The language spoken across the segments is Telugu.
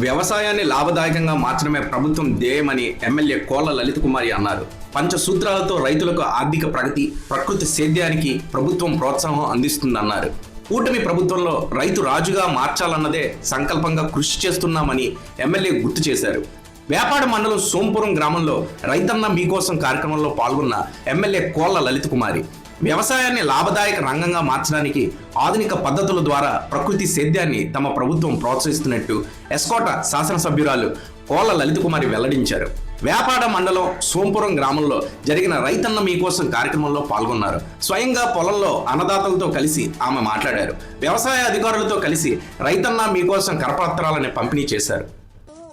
వ్యవసాయాన్ని లాభదాయకంగా మార్చడమే ప్రభుత్వం ధ్యేయమని ఎమ్మెల్యే కోళ్ళ లలిత కుమారి అన్నారు. పంచసూత్రాలతో రైతులకు ఆర్థిక ప్రగతి ప్రకృతి సేద్యానికి ప్రభుత్వం ప్రోత్సాహం అందిస్తుందన్నారు. కూటమి ప్రభుత్వంలో రైతు రాజుగా మార్చాలన్నదే సంకల్పంగా కృషి చేస్తున్నామని ఎమ్మెల్యే గుర్తు చేశారు. వేపాడ మండలం సోంపురం గ్రామంలో రైతన్న మీకోసం కార్యక్రమంలో పాల్గొన్న ఎమ్మెల్యే కోళ్ళ లలిత కుమారి వ్యవసాయాన్ని లాభదాయక రంగంగా మార్చడానికి ఆధునిక పద్ధతుల ద్వారా ప్రకృతి సేద్యాన్ని తమ ప్రభుత్వం ప్రోత్సహిస్తున్నట్టు ఎస్కోట శాసనసభ్యురాలు కోళ్ళ లలిత కుమారి వెల్లడించారు. వ్యాపార మండలం సోంపురం గ్రామంలో జరిగిన రైతన్న మీకోసం కార్యక్రమంలో పాల్గొన్నారు. స్వయంగా పొలంలో అన్నదాతలతో కలిసి ఆమె మాట్లాడారు. వ్యవసాయ అధికారులతో కలిసి రైతన్న మీకోసం కరపత్రాలని పంపిణీ చేశారు.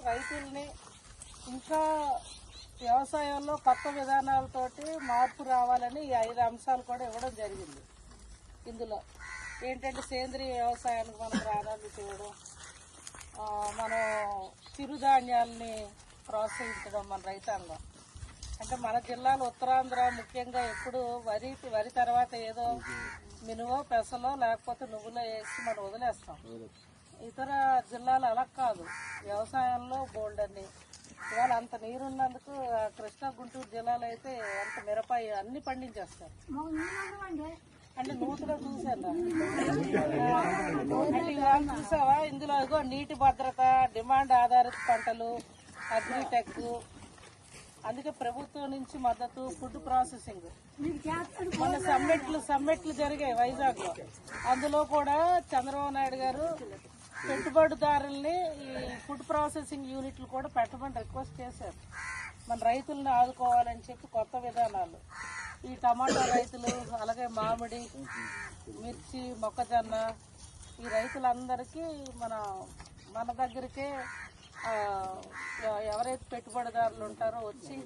రైతుల్ని ఇంకా వ్యవసాయంలో కొత్త విధానాలతోటి మార్పు రావాలని ఈ ఐదు అంశాలు కూడా ఇవ్వడం జరిగింది. ఇందులో ఏంటంటే సేంద్రియ వ్యవసాయానికి మనం ప్రాధాన్యత ఇవ్వడం మనం చిరుధాన్యాలని ప్రోత్సహించడం మన రైతాంగం. అంటే మన జిల్లాలో ఉత్తరాంధ్ర ముఖ్యంగా ఎప్పుడు వరి వరి తర్వాత ఏదో మినువో పెసలో లేకపోతే నువ్వులో వేసి మనం వదిలేస్తాం. ఇతర జిల్లాలు అలా కాదు. వ్యవసాయంలో బోల్డ్ అని. ఇవాళ అంత నీరున్నందుకు ఆ కృష్ణా గుంటూరు జిల్లాలో అయితే అంత మిరపాయి అన్ని పండించేస్తారు. అంటే నూతులో చూసాను చూసావా? ఇందులో ఇగో నీటి భద్రత డిమాండ్ ఆధారిత పంటలు అగ్రిటెక్. అందుకే ప్రభుత్వం నుంచి మద్దతు ఫుడ్ ప్రాసెసింగ్. మన సమ్మెట్లు సమ్మెట్లు జరిగాయి వైజాగ్లో అందులో కూడా చంద్రబాబు నాయుడు గారు పెట్టుబడిదారుల్ని ఈ ఫుడ్ ప్రాసెసింగ్ యూనిట్లు కూడా పెట్టమని రిక్వెస్ట్ చేశారు. మన రైతుల్ని ఆదుకోవాలని చెప్పి కొత్త విధానాలు. ఈ టమాటా రైతులు అలాగే మామిడి మిర్చి మొక్కజొన్న ఈ రైతులందరికీ మన మన దగ్గరికే ఎవరైతే పెట్టుబడిదారులు ఉంటారో వచ్చి